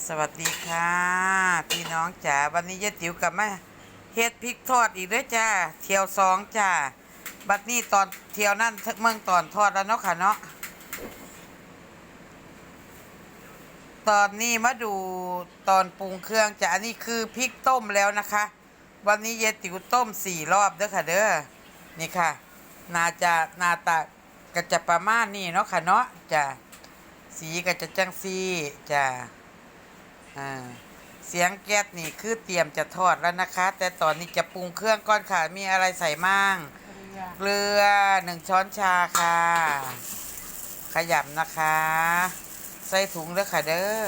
สวัสดีค่ะพี่น้องจ๋าวันนี้ยายติ๋วกลับมาเฮ็ดพริกทอดอีกด้อจ้าเที่ยวสองจ้าบัดนี้ตอนเที่ยวนั่นเมืองตอนทอดแล้วเนาะค่ะเนาะตอนนี้มาดูตอนปรุงเครื่องจ้ะอันนี้คือพริกต้มแล้วนะคะ วันนี้ยายติ๋วต้มสี่รอบเด้อค่ะเด้อนี่ค่ะ นาจะนาตาก็จะประมาณนี้เนาะค่ะเนาะจ้ะสีก็จะจังสีจ้ะ อ่าเสียงแก๊สนี่คือเตรียมจะทอดแล้วนะคะ แต่ตอนนี้จะปรุงเครื่องก่อนค่ะ มีอะไรใส่มั่งเกลือหนึ่งช้อนชาค่ะ ขยำนะคะ ใส่ถุงเด้อค่ะเด้อ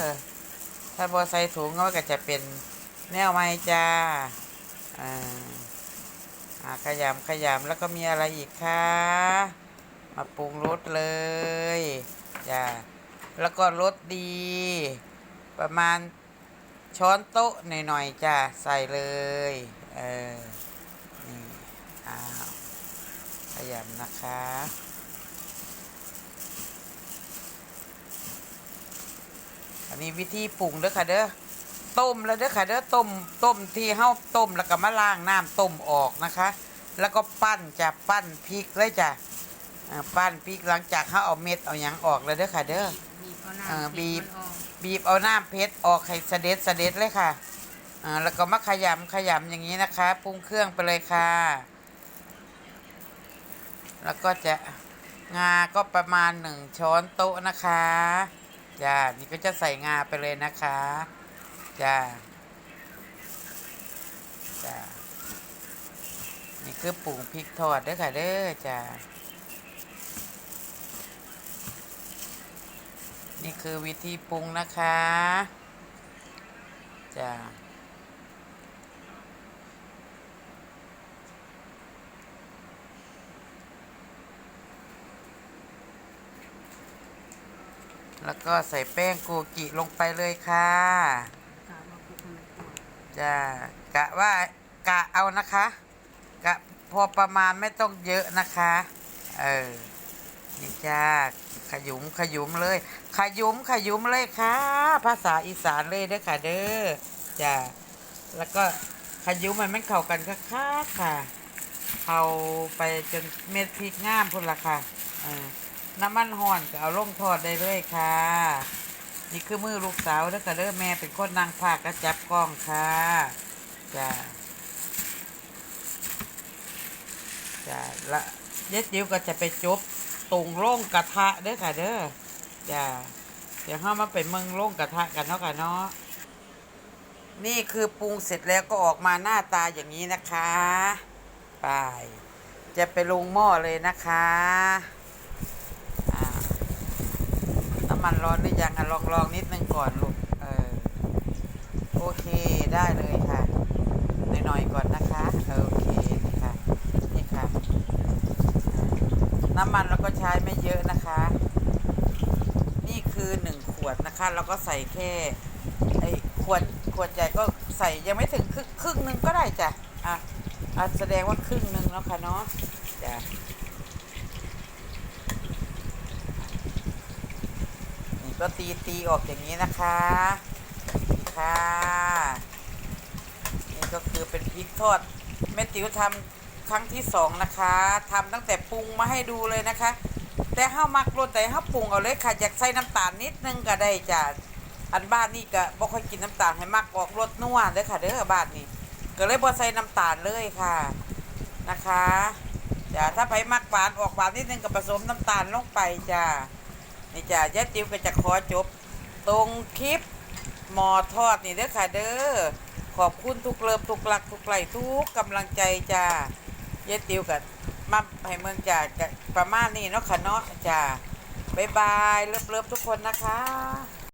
ถ้าบอใส่ถุงก็จะเป็นแนวไม้จ้าอ่าอ่าขยำขยำแล้วก็มีอะไรอีกคะมาปรุงรสเลยจ้าแล้วก็รสดี ประมาณ ช้อนโต๊ะหน่อยๆจ้ะใส่เลย เออ นี่ อ้าวขยำนะคะ อันนี้วิธีปรุงเด้อค่ะเด้อ ต้มแล้วเด้อค่ะเด้อ ต้ม ต้มที่เฮาต้มแล้วก็มาล้างน้ำต้มออกนะคะ แล้วก็ปั้นจะปั้นพริกเลยจ้ะอ่าปั้นพริกหลังจากเฮาเอาเม็ดเอาหยังออกแล้วเด้อค่ะเด้อบีบเอาน้ำเอ่อบีบมันออก บีบเอาน้ำเพชรออกให้เสด็จเสด็จเลยค่ะอ่าแล้วก็มาขยำขยำอย่างนี้นะคะปรุงเครื่องไปเลยค่ะ แล้วก็จะงาก็ประมาณหนึ่งช้อนโต๊ะนะคะจ้านี่ก็จะใส่งาไปเลยนะคะจ้าจ้านี่คือปรุงพริกทอดเด้อค่ะเด้อจ้า นี่คือวิธีปรุงนะคะจ้าแล้วก็ใส่แป้งโกกิลงไปเลยค่ะจ้ากะว่ากะเอานะคะ กะพอประมาณไม่ต้องเยอะนะคะ เออ นี่จ้าขยุมขยุมเลย ขยุมขยุมเลยค่ะ ภาษาอีสานเลยเด้อค่ะเด้อจ้าแล้วก็ขยุมมันไม่เข้ากันค่ะค่ะค่ะเอาไปจนเม็ดพริกงามพุ่นละค่ะน้ำมันห่อนก็เอาลงทอดได้เลยค่ะ นี่คือมือลูกสาวเด้อค่ะเด้อแม่เป็นคนนางภาคกระจับกล้องค่ะจ้าจ้าละเย็ดจิ๋วก็จะไปจบ ตรงโล่งกระทะเด้อค่ะเด้อจ้าเดี๋ยวห้ามาไปเมืองโล่งกระทะกันเนาะค่ะเนาะนี่คือปรุงเสร็จแล้วก็ออกมาหน้าตาอย่างนี้นะคะไปจะไปลงหม้อเลยนะคะน้ำมันร้อนหรือยังอะลองลองนิดนึงก่อนลูกเออโอเคได้เลยค่ะหน่อยๆก่อนนะคะโอเคนี่ค่ะ นี่ค่ะ น้ำมันเราก็ใช้ไม่เยอะนะคะ นี่คือหนึ่งขวดนะคะเราก็ใส่แค่ไอ้ขวดขวดใหญ่ก็ใส่ยังไม่ถึงครึ่งครึ่งหนึ่งก็ได้จ้ะอะอะแสดงว่าครึ่งหนึ่งแล้วค่ะเนาะจ้ะนี่ก็ตีตีออกอย่างนี้นะคะนี่ค่ะนี่ก็คือเป็นพริกทอดแม่ติ๋วทำ ครั้งที่สองนะคะทำตั้งแต่ปรุงมาให้ดูเลยนะคะ แต่ห้ามักรสแต่ห้าปรุงเอาเลยค่ะอยากใส่น้ำตาลนิดนึงก็ได้จ้ะอันบ้านนี่ก็บ่ค่อยกินน้ำตาลให้มักออกรสนัวเด้ค่ะเด้อบ้านนี่ก็เลยบ่ใส่น้ำตาลเลยค่ะนะคะจ้ะถ้าไปมักหวานออกหวานนิดนึงก็ผสมน้ำตาลลงไปจ้ะนี่จ้ะยายติ๋วก็จะขอจบ ตรงคลิปหมอทอดนี่เด้อค่ะเด้อขอบคุณทุกเลิฟทุกหลักทุกไหลทุกกำลังใจจ้า ยายติวกับมาให้เมืองจ่าประมาณนี้เนาะค่ะเนาะจ้าบายบายเลิฟเลิฟทุกคนนะคะ